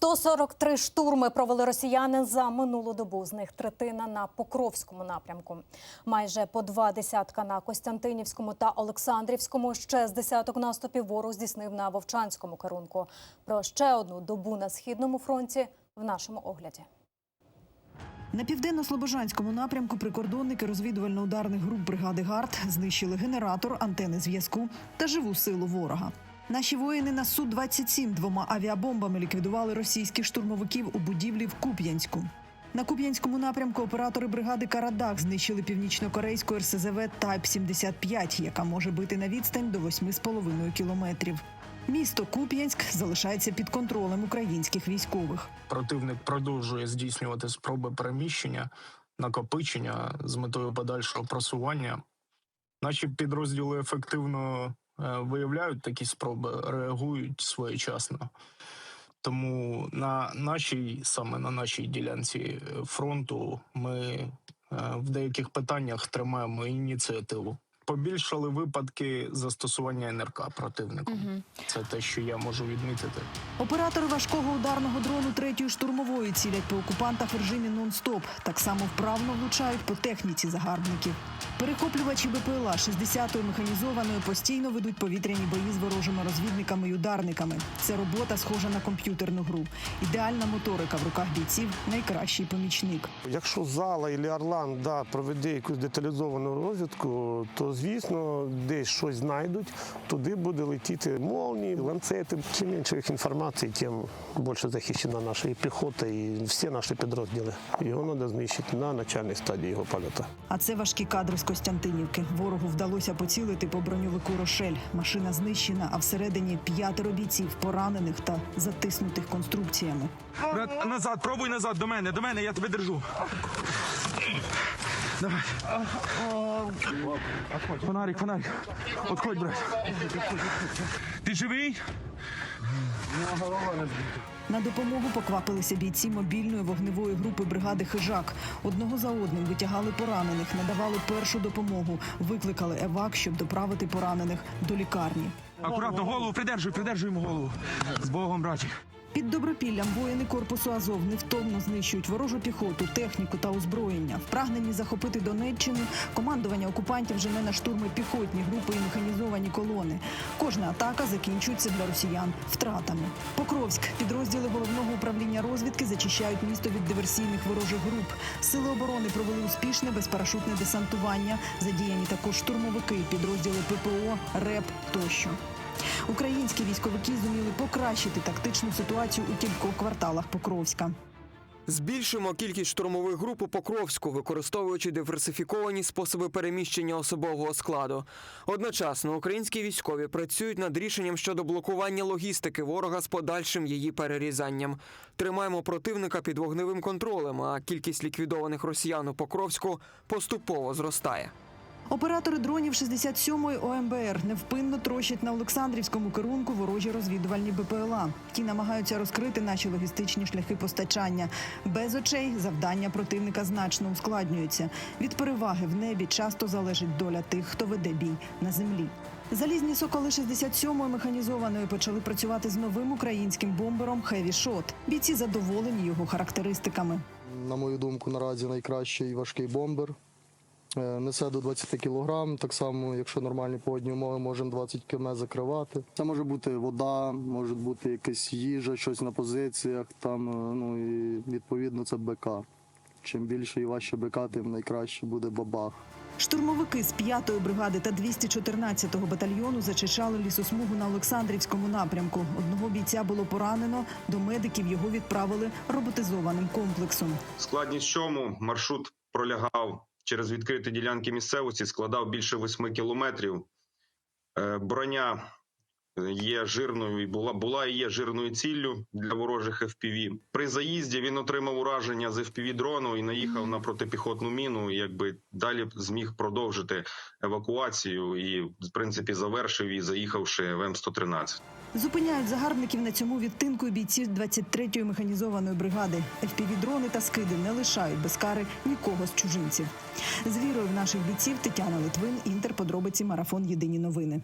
143 штурми провели росіяни за минулу добу. З них третина на Покровському напрямку. Майже по два десятка на Костянтинівському та Олександрівському. Ще з десяток наступів ворог здійснив на Вовчанському керунку. Про ще одну добу на східному фронті в нашому огляді. На південно-слобожанському напрямку прикордонники розвідувально-ударних груп бригади ГАРД знищили генератор, антени зв'язку та живу силу ворога. Наші воїни на су 27 двома авіабомбами ліквідували російських штурмовиків у будівлі в Куп'янську. На Куп'янському напрямку оператори бригади Карадах знищили північно-корейську РСЗВ Тайп 75 яка може бити на відстань до 8,5 кілометрів. Місто Куп'янськ залишається під контролем українських військових. Противник продовжує здійснювати спроби переміщення, накопичення з метою подальшого просування. Наші підрозділи ефективно виявляють такі спроби, реагують своєчасно. Тому на нашій, саме на нашій ділянці е, фронту, ми е, в деяких питаннях тримаємо ініціативу. Побільшали випадки застосування НРК противником. Це те, що я можу відмітити. Оператори важкого ударного дрону третьої штурмової цілять по окупантах в режимі нон-стоп. Так само вправно влучають по техніці загарбників. Перехоплювачі БПЛА 60-ї механізованої постійно ведуть повітряні бої з ворожими розвідниками й ударниками. Це робота схожа на комп'ютерну гру. Ідеальна моторика в руках бійців найкращий помічник. Якщо зала і Орлан да, проведе якусь деталізовану розвідку, то звісно десь щось знайдуть. Туди буде летіти молнії, ланцети. Чим менше їх інформації, тим більше захищена наша і піхота, і всі наші підрозділи. Його треба знищити на начальній стадії його польоту. А це важкі кадри з Костянтинівки. Ворогу вдалося поцілити по броньовику Рошель. Машина знищена, а всередині п'ятеро бійців поранених та затиснутих конструкціями. Брат, назад, пробуй назад до мене, до мене, я тебе держу. Давай. Фонарик, фонарик. Отходь, брат. Ти живий? На допомогу поквапилися бійці мобільної вогневої групи бригади Хижак. Одного за одним витягали поранених, надавали першу допомогу, викликали евак, щоб доправити поранених до лікарні. Акуратно, голову придержуй, придержуй йому голову. З Богом, браті. Під добропіллям воїни корпусу Азов невтомно знищують ворожу піхоту, техніку та озброєння. Впрагнені захопити Донеччину, командування окупантів жене на штурми піхотні групи і механізовані колони. Кожна атака закінчується для росіян втратами. Покровськ підрозділи головного управління розвідки зачищають місто від диверсійних ворожих груп. Сили оборони провели успішне безпарашутне десантування. Задіяні також штурмовики, підрозділи ППО, РЕП тощо. Українські військовики зуміли покращити тактичну ситуацію у кількох кварталах Покровська. Збільшуємо кількість штурмових груп у Покровську, використовуючи диверсифіковані способи переміщення особового складу. Одночасно українські військові працюють над рішенням щодо блокування логістики ворога з подальшим її перерізанням. Тримаємо противника під вогневим контролем, а кількість ліквідованих росіян у Покровську поступово зростає. Оператори дронів 67-ї ОМБР невпинно трощать на Олександрівському керунку ворожі розвідувальні БПЛА. Ті намагаються розкрити наші логістичні шляхи постачання. Без очей завдання противника значно ускладнюється. Від переваги в небі часто залежить доля тих, хто веде бій на землі. Залізні соколи 67-ї механізованої почали працювати з новим українським бомбером Хеві Шот. Бійці задоволені його характеристиками. на мою думку, наразі найкращий важкий бомбер. Е, Несе до 20 кг, так само, якщо нормальні погодні умови, можемо 20 км закривати. Це може бути вода, може бути якась їжа, щось на позиціях, там, е, ну і відповідно це БК. Чим більше і важче БК, тим найкраще буде бабах. Штурмовики з 5-ї бригади та 214-го батальйону зачищали лісосмугу на Олександрівському напрямку. Одного бійця було поранено. До медиків його відправили роботизованим комплексом. Складність чому маршрут пролягав через відкриті ділянки місцевості, складав більше 8 кілометрів. Е, Броня є жирною і була, була і є жирною ціллю для ворожих FPV. При заїзді він отримав ураження з FPV дрону і наїхав на протипіхотну міну. І якби далі зміг продовжити евакуацію і, в принципі, завершив її, заїхавши в М113. Зупиняють загарбників на цьому відтинку і бійці 23-ї механізованої бригади. FPV-дрони та скиди не лишають без кари нікого з чужинців. З вірою в наших бійців Тетяна Литвин, Інтер, подробиці, марафон Єдині новини.